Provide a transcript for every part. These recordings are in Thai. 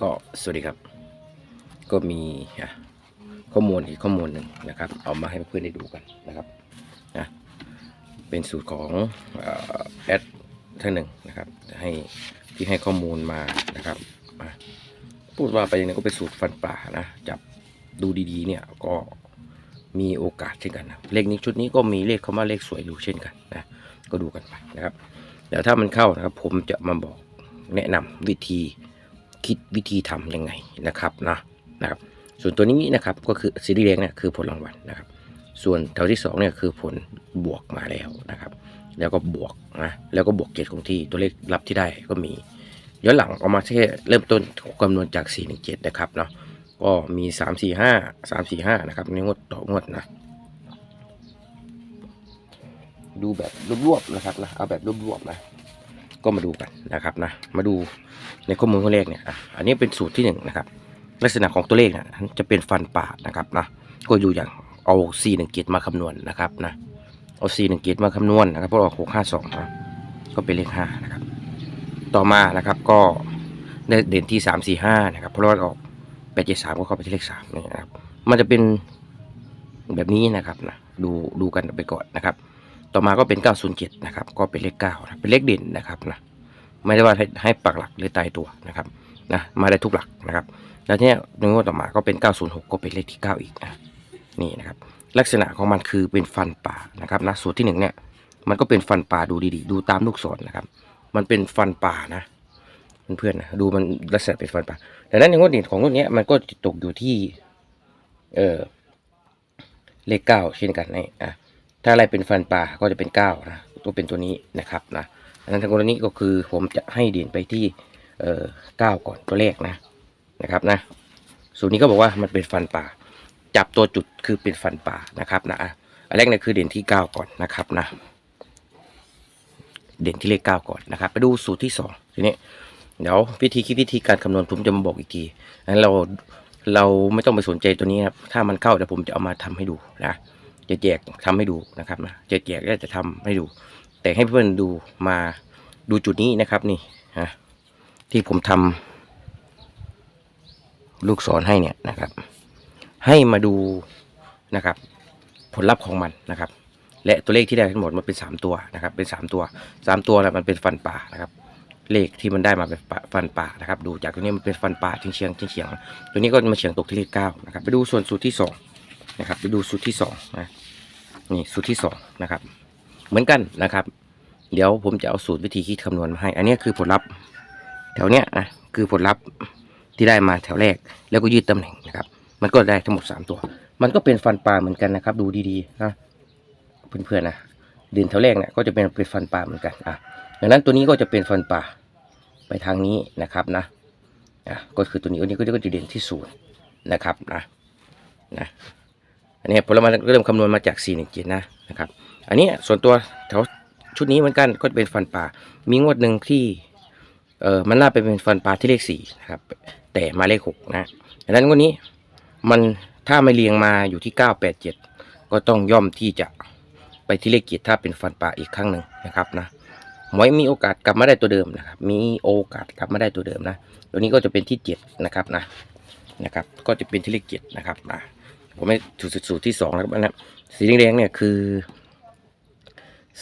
ก็สวัสดีครับ ก็มีข้อมูลอีกข้อมูลหนึ่งนะครับ เอามาให้เพื่อนได้ดูกันนะครับนะเป็นสูตรของอแอดท่านหนึ่งนะครับให้ที่ให้ข้อมูลมานะครับพูดว่าไปเนี่ยก็เป็นสูตรฟันป่านะจับดูดีๆเนี่ยก็มีโอกาสเช่นกันนะเลขนี้ชุดนี้ก็มีเลขเข้ามาเลขสวยอยู่เช่นกันนะก็ดูกันไปนะครับเดี๋ยวถ้ามันเข้านะครับ ผมจะมาบอกแนะนำวิธี คิดวิธีทำยังไงนะครับนะนะครับ ส่วนตัวนี้นะครับก็คือสีแดงเนี่ยคือผลรางวัลนะครับ ส่วนแถวที่สองเนี่ยคือผลบวกมาแล้วนะครับ แล้วก็บวกนะแล้วก็บวกเกตคงที่ตัวเลขรับที่ได้ก็มีย้อนหลังเอามาแค่เริ่มต้นคำนวณจาก4 1 7นะครับเนาะก็มี 3 4 5 3 4 5นะครับในงวดต่องวดนะดูแบบรวบๆนะครับนะเอาแบบรวบๆนะ ก็มาดูกันนะครับนะมาดูในข้อมูลตัวเลขเนี่ยอันนี้เป็นสูตรที่หนึ่งนะครับลักษณะของตัวเลขเนี่ยจะเป็นฟันป่านะครับนะก็อยู่อย่างเอา C หนึ่งเกตมาคำนวณนะครับนะเอา C หนึ่งเกตมาคำนวณนะครับเพราะว่าหกห้าสองนะก็เป็นเลขห้านะครับต่อมานะครับก็ได้เด่นที่สามสี่ห้านะครับเพราะว่าออกแปดเจ็ดสามก็เข้าไปที่เลขสามนี่นะครับมันจะเป็นแบบนี้นะครับนะดูดูกันไปก่อนนะครับ ต่อมาก็เป็น 907 นะครับ ก็เป็นเลข9นะเป็นเลขเด่นนะครับนะ ไม่ได้ว่าให้ให้ปักหลักหรือตายตัวนะครับนะ มาได้ทุกหลักนะครับ แล้วเนี่ยในงวดต่อมาก็เป็น 906 ก็เป็นเลขที่ 9 อีกนะ นี่นะครับ ลักษณะของมันคือเป็นฟันป่านะครับนะ สูตรที่หนึ่งเนี่ย มันก็เป็นฟันป่าดูดีๆ ดูตามลูกศรนะครับ มันเป็นฟันป่านะเพื่อนๆนะดูมันลักษณะเป็นฟันป่าแต่นั้นในงวดนี้ของงวดเนี้ยมันก็ตกอยู่ที่ เออเลขเก้าเช่นกันนี่อะ ถ้าอะไรเป็นฟันป่าก็จะเป็นเก้านะตัวเป็นตัวนี้นะครับนะอันนั้นทางกรณีก็คือผมจะให้เด่นไปที่เอ่อเก้าก่อนตัวเลขนะนะครับนะสูตรนี้ก็บอกว่ามันเป็นฟันป่า จับตัวจุดคือเป็นฟันป่านะครับนะอันแรกเนี่ยคือเด่นที่เก้าก่อนนะครับนะเด่นที่เลขเก้าก่อนนะครับ ไปดูสูตรที่สองทีนี้เดี๋ยววิธีคิดวิธีการคำนวณผมจะมาบอกอีกทีงั้นเราเราไม่ต้องไปสนใจตัวนี้ครับถ้ามันเข้าเดี๋ยวผมจะเอามาทำให้ดูนะ จะแจกทำให้ดูนะครับนะจะแจกก็จะทำให้ดู แต่ให้เพื่อนดูมาดูจุดนี้นะครับนี่ฮะที่ผมทำลูกศรให้เนี่ยนะครับ ให้มาดูนะครับ ผลลัพธ์ของมันนะครับ และตัวเลขที่ได้ทั้งหมดมันเป็นสามตัวนะครับ เป็นสามตัวสามตัวแล้วมันเป็นฟันป่านะครับเลขที่มันได้มาเป็นฟันป่านะครับ ดูจากตัวนี้มันเป็นฟันป่าเฉียงเฉียงเฉียงตัวนี้ก็มาเฉียงตกที่เลขเก้านะครับ ไปดูส่วนสูตรที่สอง นะครับไปดูสูตรที่สองนะนี่สูตรที่สองนะครับ เหมือนกันนะครับ เดี๋ยวผมจะเอาสูตรวิธีคิดคำนวณมาให้ อันนี้คือผลลัพธ์แถวเนี้ยนะคือผลลัพธ์ที่ได้มาแถวแรก แล้วก็ยืดตำแหน่งนะครับ มันก็ได้ทั้งหมด 3 ตัว มันก็เป็นฟันปลาเหมือนกันนะครับ ดูดีๆนะเพื่อนๆนะเด่นแถวแรกเนี่ยก็จะเป็นเป็นฟันปลาเหมือนกันอะดังนั้นตัวนี้ก็จะเป็นฟันปลาไปทางนี้นะครับนะอะก็คือตัวนี้ตัวนี้ก็จะเด่นที่ศูนย์นะครับนะนะ อันนี้ผลลัพธ์เริ่มคำนวณมาจาก 4 1 7นะนะครับ อันนี้ส่วนตัวแถวชุดนี้เหมือนกันก็เป็นฟันปลามีงวดหนึ่งที่เออมันน่าไปเป็นฟันปลาที่เลขสี่นะครับ แต่มาเลขหกนะดังนั้นวันนี้มันถ้าไม่เรียงมาอยู่ที่เก้าแปดเจ็ดก็ต้องย่อมที่จะไปที่เลขเจ็ดถ้าเป็นฟันปลาอีกครั้งหนึ่งนะครับนะหมวยมีโอกาสกลับมาได้ตัวเดิมนะครับ มีโอกาสกลับมาได้ตัวเดิมนะ ตัวนี้ก็จะเป็นที่เจ็ดนะครับนะ นะครับ ก็จะเป็นที่เลขเจ็ดนะครับนะ ผมไม่สูตรสูตรที่สองนะครับอันนั้นสีแดงๆเนี่ยคือ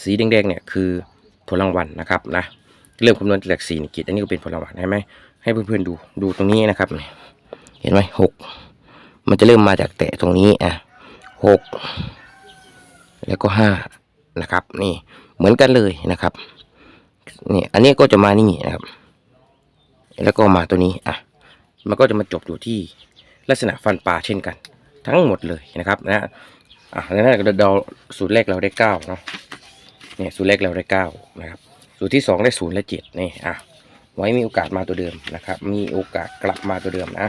สีแดงๆเนี่ยคือผลรางวัลนะครับนะเริ่มคำนวณจากสี่กิจอันนี้ก็เป็นผลรางวัลใช่ไหมให้เพื่อนๆดูดูตรงนี้นะครับ เห็นไหมหกมันจะเริ่มมาจากแตะตรงนี้อะหกแล้วก็ห้านะครับ นี่เหมือนกันเลยนะครับนี่อันนี้ก็จะมานี่นะครับ แล้วก็มาตัวนี้อะมันก็จะมาจบอยู่ที่ลักษณะฟันปลาเช่นกัน ทั้งหมดเลยนะครับนะอะแล้วนั่นเราสูตรแรกเราได้เก้าเนาะเนี่ยสูตรแรกเราได้เก้านะครับสูตรที่สองได้ศูนย์และเจ็ดนี่อะไว้มีโอกาสมาตัวเดิมนะครับมีโอกาสกลับมาตัวเดิมนะ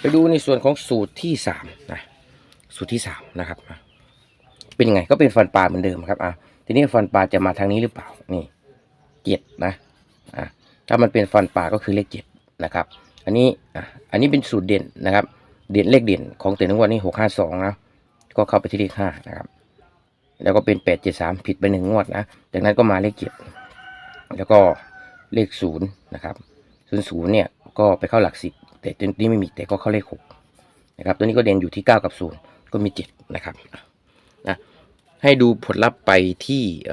ไปดูในส่วนของสูตรที่สามนะสูตรที่สามนะครับเป็นยังไงก็เป็นฟันปลาเหมือนเดิมครับอะทีนี้ฟันปลาจะมาทางนี้หรือเปล่านี่เจ็ดนะอะถ้ามันเป็นฟันปลาก็คือเลขเจ็ดนะครับ อันนี้อะอันนี้เป็นสูตรเด่นนะครับ เด่นเลขเด่นของแต่ละงวดนี้หกห้าสองนะก็เข้าไปที่เลขห้านะครับ แล้วก็เป็นแปดเจ็ดสามผิดไปหนึ่งงวดนะจากนั้นก็มาเลขเจ็ดแล้วก็เลขศูนย์นะครับศูนย์ศูนย์เนี่ยก็ไปเข้าหลักสิบแต่ตัวนี้ไม่มีแต่ก็เข้าเลขหกนะครับ ตัวนี้ก็เด่นอยู่ที่เก้ากับศูนย์ก็มีเจ็ดนะครับนะให้ดูผลลัพธ์ไปที่เอ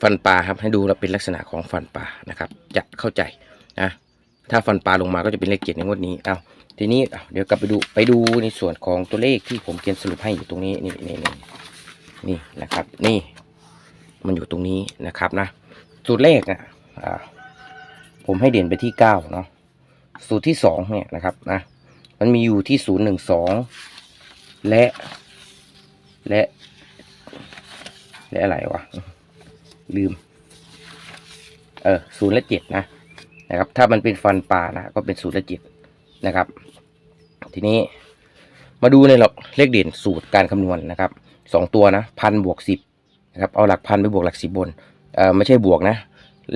ฟันปลาครับให้ดูแล้วเป็นลักษณะของฟันปลานะครับ จะเข้าใจนะ ถ้าฟันปลาลงมาก็จะเป็นเลขเจ็ดในงวดนี้เอาทีนี้อะเดี๋ยวกลับไปดูไปดูในส่วนของตัวเลขที่ผมเขียนสรุปให้อยู่ตรงนี้นี่นี่นี่นี่นะครับ นี่ มันอยู่ตรงนี้นะครับนะสูตรเลขนะอ่าผมให้เด่นไปที่เก้าเนาะสูตรที่สองเนี่ยนะครับนะมันมีอยู่ที่ศูนย์หนึ่งสองและและและอะไรวะลืม เออศูนย์และเจ็ดนะ นะครับ ถ้ามันเป็นฟันปลานะก็เป็นศูนย์และจ็ดนะครับ ทีนี้มาดูในหลักเลขเด่นสูตรการคำนวณนะครับสองตัวนะพันบวกสิบนะครับเอาหลักพันไปบวกหลักสิบบนเอ่อไม่ใช่บวกนะ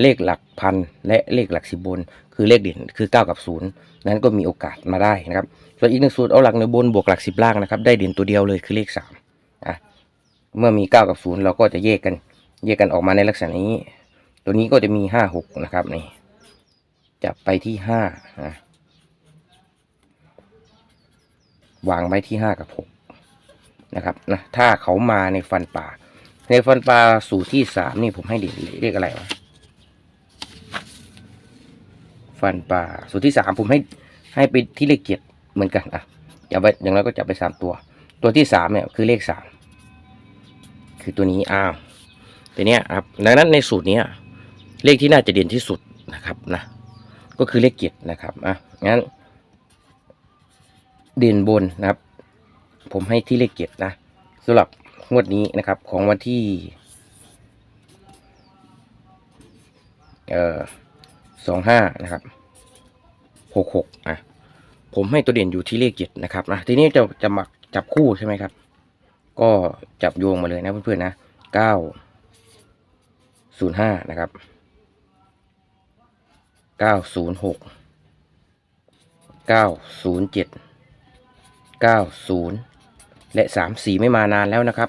เลขหลักพันและเลขหลักสิบบน คือเลขเด่นคือเก้ากับศูนย์นั้นก็มีโอกาสมาได้นะครับส่วนอีกหนึ่งสูตรเอาหลักหน่วยบนบวกหลักสิบล่างนะครับได้เด่นตัวเดียวเลยคือเลขสามอะเมื่อมีเก้ากับศูนย์เราก็จะแยกกันแยกกันออกมาในลักษณะนี้ ตัวนี้ก็จะมีห้าหกนะครับนี่ จับไปที่ห้าอะวางไว้ที่ห้ากับหกนะครับนะถ้าเขามาในฟันป่า ในฟันปลาสูตรที่สามนี่ผมให้เด่นเลขอะไรวะฟันปลาสูตรที่สามผมให้ให้ไปที่เลขเจ็ดเหมือนกันอะอย่าไปอย่างน้อยก็จับไปสามตัว ตัวที่สามเนี่ยคือเลขสามคือตัวนี้อ้าวตัวเนี้ยครับดังนั้นในสูตรเนี้ยเลขที่น่าจะเด่นที่สุดนะครับนะ ก็คือเลขเจ็ดนะครับอะงั้น เด่นบนนะครับ ผมให้ที่เลขเจ็ดนะสำหรับงวดนี้นะครับ ของวันที่ เอ่อสองห้านะครับหกหกอะผมให้ตัวเด่นอยู่ที่เลขเจ็ดนะครับนะทีนี้จะจะมาจับคู่ใช่ไหมครับ ก็จับโยงมาเลยนะเพื่อนๆนะเก้าศูนย์ห้านะครับ เก้าศูนย์หกเก้าศูนย์เจ็ดเก้าศูนย์และสามสี่ไม่มานานแล้วนะครับ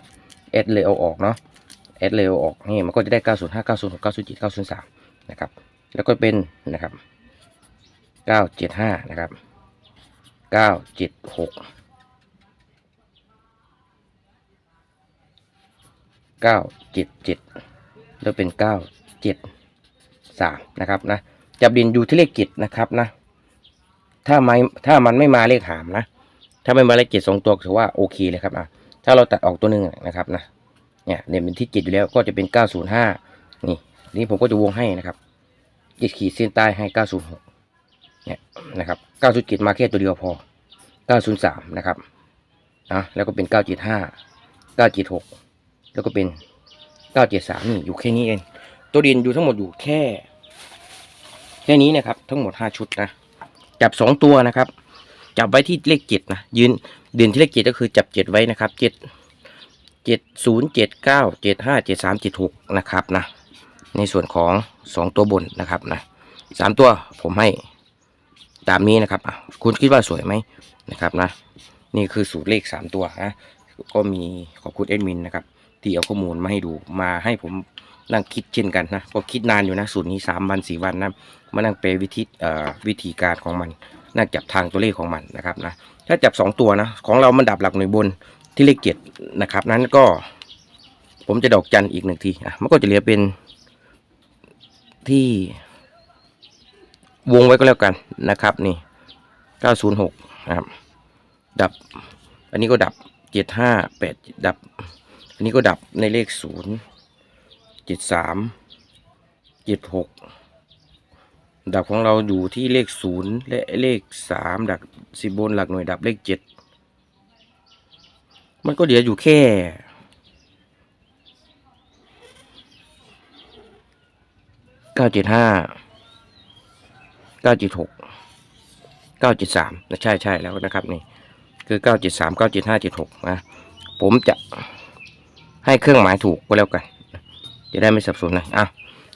เอดเลยเอาออกเนาะเอดเลยเอาออกนี่มันก็จะได้เก้าศูนย์ห้าเก้าศูนย์หกเก้าศูนย์เจ็ดเก้าศูนย์สามนะครับ แล้วก็เป็นนะครับเก้าเจ็ดห้านะครับเก้าเจ็ดหกเก้าเจ็ดเจ็ดแล้วเป็นเก้าเจ็ดสามนะครับนะ จับดินอยู่ที่เลขเจ็ดนะครับนะ ถ้าไม่ถ้ามันไม่มาเลขหามนะ ถ้าไม่มาเลขเจ็ดสองตัวถือว่าโอเคเลยครับอะถ้าเราตัดออกตัวหนึ่งนะครับนะ เนี่ยเนี่ยเป็นที่เจ็ดอยู่แล้วก็จะเป็นเก้าศูนย์ห้านี่นี่ผมก็จะวงให้นะครับจิตขีดเส้นใต้ให้เก้าศูนย์หกเนี่ยนะครับเก้าศูนย์เจ็ดมาแค่ตัวเดียวพอเก้าศูนย์สามนะครับอะแล้วก็เป็นเก้าจ็ดห้าเก้าจ็ดหกแล้วก็เป็นเก้าเจ็ดสามนี่อยู่แค่นี้เอง ตัวด่นอยู่ทั้งหมดอยู่แค่ แค่นี้นะครับ ทั้งหมดห้าชุดนะจับสองตัวนะครับ จับไว้ที่เลขเจ็ดนะยืนเด่นที่เลขเจ็ดก็คือจับเจ็ดไว้นะครับเจ็ดเจ็ดศูนย์เจ็ดเก้าเจ็ดห้าเจ็ดสามเจ็ดหกนะครับนะในส่วนของสองตัวบนนะครับนะสามตัวผมให้ตามนี้นะครับคุณคิดว่าสวยไหมนะครับนะ นี่คือสูตรเลขสามตัวนะก็มีขอบคุณเอ็ดมินนะครับที่เอาข้อมูลมาให้ดูมาให้ผม นั่งคิดเช่นกันนะก็คิดนานอยู่นะสูตรนี้สามวันสี่วันนะมานั่งเปรวิธีเอ่อวิธีการของมันนั่งจับทางตัวเลขของมันนะครับนะถ้าจับสองตัวนะของเรามันดับหลักหน่วยบนที่เลขเจ็ดนะครับ นั้นก็ ผมจะดอกจันอีกหนึ่งทีอะมันก็จะเหลือเป็นที่วงไว้ก็แล้วกันนะครับ นี่เก้าศูนย์หกนะครับดับ อันนี้ก็ดับเจ็ดห้าแปดดับ อันนี้ก็ดับในเลขศูนย์ จ็ดสามเจ็ดหกดับของเราอยู่ที่เลขศูนย์และเลขสามดับสิบบนหลักหน่วยดับเลขเจ็ดมันก็เหลืออยู่แค่เก้าเจ็ดห้าเก้าเจ็ดหกเก้าเจ็ดสามใช่ใช่แล้วนะครับนี่คือเก้าเจ็ดสามเก้าเจ็ดห้าเจ็ดหกนะผมจะให้เครื่องหมายถูกก็แล้วกัน จะได้ไม่สับสนนะอะ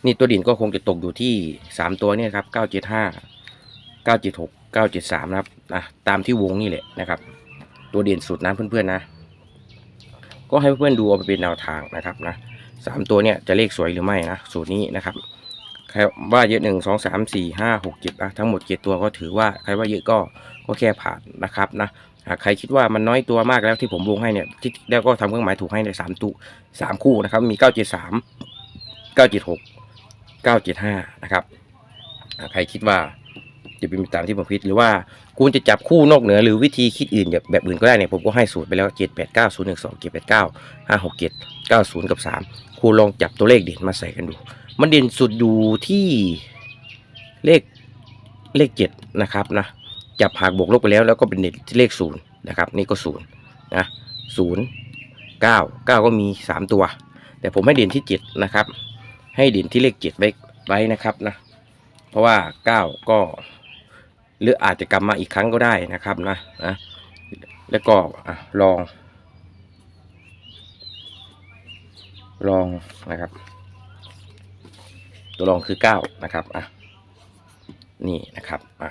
นี่ตัวดินก็คงจะตกอยู่ที่สามตัวเนี่ยครับเก้าเจ็ดห้าเก้าเจ็ดหกเก้าเจ็ดสามนะครับอะตามที่วงนี่แหละนะครับ ตัวเด่นสุดนะเพื่อนๆนะ ก็ให้เพื่อนๆดูเอาไปเป็นแนวทางนะครับนะสามตัวเนี่ยจะเลขสวยหรือไม่นะสูตรนี้นะครับใครว่าเยอะหนึ่งสองสามสี่ห้าหกเจ็ดอะทั้งหมดเจ็ดตัวก็ถือว่าใครว่าเยอะก็ก็แค่ผ่านนะครับนะ ใครคิดว่ามันน้อยตัวมากแล้วที่ผมวงให้เนี่ยที่แล้วก็ทำเครื่องหมายถูกให้ในสามตู้สามคู่นะครับ มีเก้าเจ็ดสามเก้าเจ็ดหกเก้าเจ็ดห้านะครับใครคิดว่าจะเป็นไปตามที่ผมคิดหรือว่าคุณจะจับคู่นอกเหนือหรือวิธีคิดอื่นแบบแบบอื่นก็ได้เนี่ยผมก็ให้สูตรไปแล้วเจ็ดแปดเก้าศูนย์หนึ่งสองเจ็ดแปดเก้าห้าหกเจ็ดเก้าศูนย์กับสามคุณลองจับตัวเลขเด่นมาใส่กันดู มันเด่นสุดอยู่ที่เลขเลขเจ็ดนะครับนะ จับหากบวกลบไปแล้ว แล้วก็เป็นเลขศูนย์นะครับ นี่ก็ศูนย์นะศูนย์เก้าเก้าก็มีสามตัว แต่ผมให้เด่นที่เจ็ดนะครับ ให้เด่นที่เลขเจ็ดไว้ไว้นะครับนะ เพราะว่าเก้าก็หรืออาจจะกลับมาอีกครั้งก็ได้นะครับนะนะแล้วก็ลอง ลองนะครับ ตัวรองคือ 9 นะครับอะนี่นะครับอะ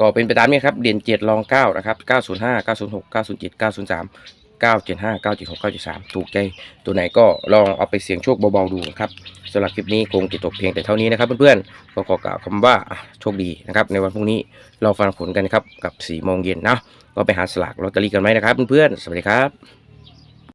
ก็เป็นไปตามนี้ครับเด่นเจ็ดรองเก้านะครับเก้าศูนย์ห้าเก้าศูนย์หกเก้าศูนย์เจ็ดเก้าศูนย์สามเก้าเจ็ดห้าเก้าเจ็ดหกเก้าเจ็ดสามถูกใจตัวไหนก็ลองเอาไปเสี่ยงโชคเบาๆดูนะครับสำหรับคลิปนี้คงจะจบเพียงแต่เท่านี้นะครับเพื่อนๆก็ขอกล่าวคำว่าโชคดีนะครับในวันพรุ่งนี้เราฟังผลกันนะครับกับสี่โมงเย็นนะก็ไปหาสลากลอตเตอรี่กันไหมนะครับเพื่อนๆสวัสดีครับ